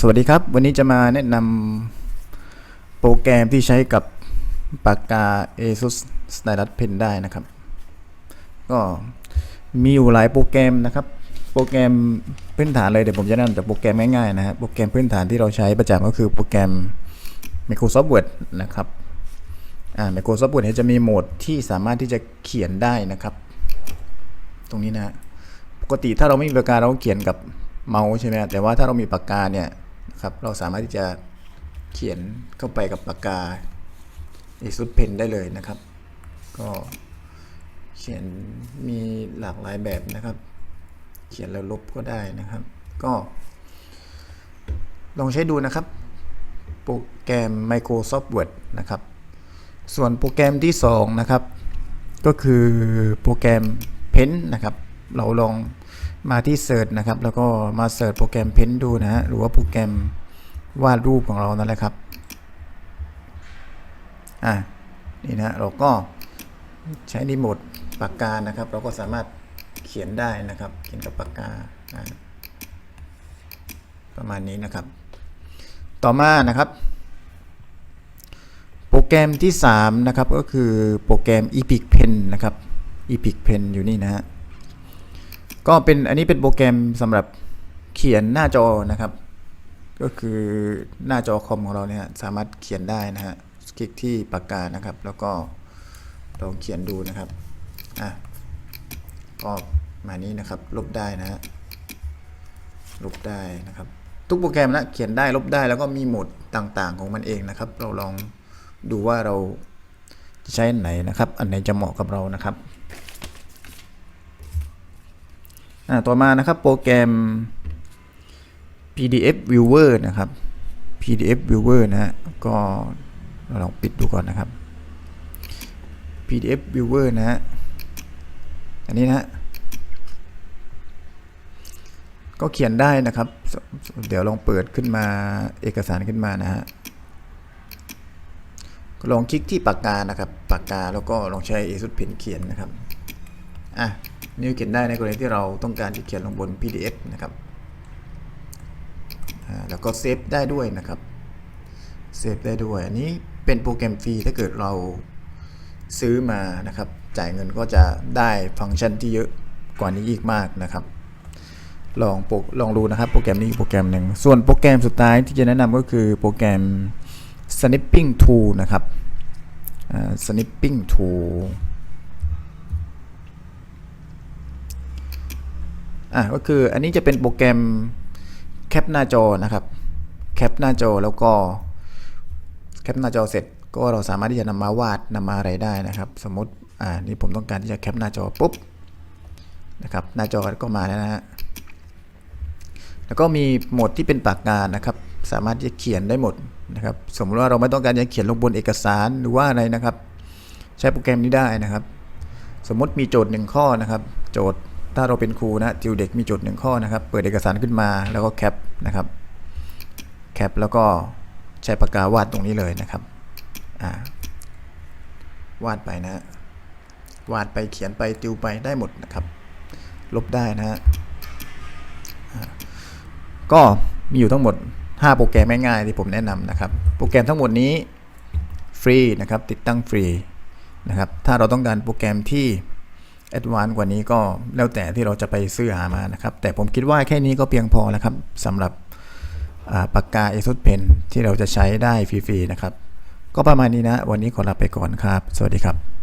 สวัสดีครับ วันนี้จะมาแนะนำโปรแกรมที่ใช้กับปากกา ASUS Stylus Pen ได้นะครับ ก็มีอยู่หลายโปรแกรมนะครับ โปรแกรมพื้นฐานเลยเดี๋ยวผมจะแนะนำจากโปรแกรมง่ายๆนะครับโปรแกรมพื้นฐานที่เราใช้ประจำก็คือโปรแกรม Microsoft Word นะครับอ่า Microsoft Word จะมีโหมดที่สามารถที่จะเขียนได้นะครับ ตรงนี้นะฮะปกติถ้าเราไม่มีปากกาเราเขียนกับ เมาส์ใช่ไหมแต่ว่าถ้าเรามีปากกาเนี่ยนะครับเราสามารถที่จะเขียนเข้าไปกับปากกา ASUS Pen ได้เลยนะครับ ก็เขียนมีหลากหลายแบบนะครับ เขียนแล้วลบก็ได้นะครับ ก็ ลองใช้ดูนะครับ โปรแกรม Microsoft Word นะครับ ส่วนโปรแกรมที่ 2 นะครับ ก็คือโปรแกรม Pen นะครับ เราลอง มาที่ Search นะครับ แล้วก็มาเสิร์ชโปรแกรม Pen ดูนะฮะหรือว่าโปรแกรมวาดรูปของเรานั่นแหละครับอะนี่นะเราก็ใช้รีโมทปากกานะครับ เราก็สามารถเขียนได้นะครับ เขียนกับปากกาประมาณนี้นะครับ ต่อมานะครับ โปรแกรมที่ 3 นะครับ ก็คือโปรแกรม Epic Pen นะครับ Epic Pen อยู่นี่นะฮะ ก็เป็นอันนี้เป็นโปรแกรมสำหรับเขียนหน้าจอนะครับ ก็คือหน้าจอคอมของเราเนี่ยสามารถเขียนได้นะฮะคลิกที่ปากกานะครับ แล้วก็ลองเขียนดูนะครับอะก็มานี้นะครับลบได้นะฮะลบได้นะครับ ทุกโปรแกรมนะเขียนได้ลบได้แล้วก็มีโหมดต่างๆ ของมันเองนะครับ เราลองดูว่าเราจะใช้อันไหนนะครับ อันไหนจะเหมาะกับเรานะครับ อ่า ต่อมานะครับโปรแกรม PDF Viewer นะครับ PDF Viewer นะฮะก็เราลองปิดดูก่อนนะครับ PDF Viewer นะฮะอันนี้นะฮะก็เขียนได้นะครับ เดี๋ยวลองเปิดขึ้นมาเอกสารขึ้นมานะฮะลองคลิกที่ปากกานะครับ ปากกาแล้วก็ลองใช้ ASUS Pen เขียนนะครับ อะ นี่เขียนได้ในกรณีที่เราต้องการจะเขียนลงบน PDF นะครับแล้วก็เซฟได้ด้วยนะครับเซฟได้ด้วย อันนี้เป็นโปรแกรมฟรีถ้าเกิดเราซื้อมานะครับ จ่ายเงินก็จะได้ฟังก์ชันที่เยอะกว่านี้อีกมากนะครับ ลองโปรลองดูนะครับโปรแกรมนี้อีกโปรแกรมหนึ่งส่วนโปรแกรมสุดท้ายที่จะแนะนำก็คือโปรแกรม snipping tool นะครับ snipping tool อะก็คืออันนี้จะเป็นโปรแกรมแคปหน้าจอนะครับแคปหน้าจอแล้วก็แคปหน้าจอเสร็จก็เราสามารถที่จะนำมาวาดนำมาอะไรได้นะครับ สมมติอ่านี่ผมต้องการที่จะแคปหน้าจอปุ๊บนะครับหน้าจอก็มาแล้วนะฮะแล้วก็มีโหมดที่เป็นปากกานะครับ สามารถที่จะเขียนได้หมดนะครับ สมมติว่าเราไม่ต้องการจะเขียนลงบนเอกสารหรือว่าอะไรนะครับ ใช้โปรแกรมนี้ได้นะครับ สมมติมีโจทย์หนึ่งข้อนะครับ โจทย์ ถ้าเราเป็นครูนะติวเด็กมีจทย์หนึ่งข้อนะครับ เปิดเอกสารขึ้นมาแล้วก็แคปนะครับแคปแล้วก็ใช้ปากกาวาดตรงนี้เลยนะครับวาดไปนะฮะวาดไปเขียนไปติวไปได้หมดนะครับ ลบได้นะฮะก็มีอยู่ทั้งหมด 5 โปรแกรมง่ายๆที่ผมแนะนำนะครับ โปรแกรมทั้งหมดนี้ฟรีนะครับติดตั้งฟรีนะครับถ้าเราต้องการโปรแกรมที่ แอดวานกว่านี้ก็แล้วแต่ที่เราจะไปซื้อหามานะครับ แต่ผมคิดว่าแค่นี้ก็เพียงพอแล้วครับสำหรับปากกา ASUS Pen ที่เราจะใช้ได้ฟรีๆนะครับ ก็ประมาณนี้นะ วันนี้ขอลาไปก่อนครับ สวัสดีครับ